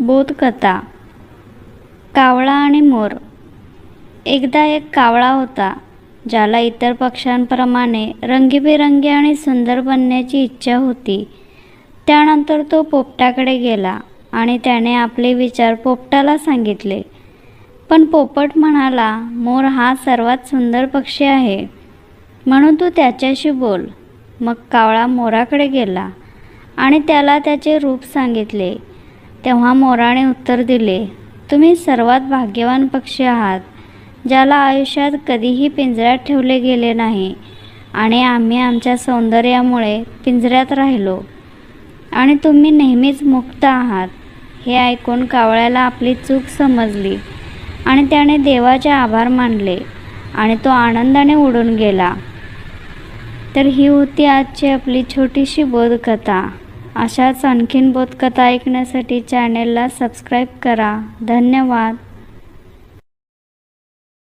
बोधकथा. कावळा आणि मोर. एकदा एक कावळा होता ज्याला इतर पक्ष्यांप्रमाणे रंगीबेरंगी आणि सुंदर बनण्याची इच्छा होती. त्यानंतर तो पोपटाकडे गेला आणि त्याने आपले विचार पोपटाला सांगितले. पण पोपट म्हणाला मोर हा सर्वात सुंदर पक्षी आहे. म्हणून तू त्याच्याशी बोल. मग कावळा मोराकडे गेला आणि त्याला त्याचे रूप सांगितले. तेव्हा मोराने उत्तर दिले तुम्ही सर्वात भाग्यवान पक्षी आहात ज्याला आयुष्यात कधीही पिंजऱ्यात ठेवले गेले नाही आणि आम्ही आमच्या सौंदर्यामुळे पिंजऱ्यात राहिलो. आणि तुम्ही नेहमीच मुक्त आहात. हे ऐकून कावळ्याला आपली चूक समजली आणि त्याने देवाचे आभार मानले आणि तो आनंदाने उडून गेला. तर ही होती आजची आपली छोटीशी बोधकथा. अशाच आणखीन बोधकथा ऐकण्यासाठी चॅनेलला सबस्क्राईब करा. धन्यवाद.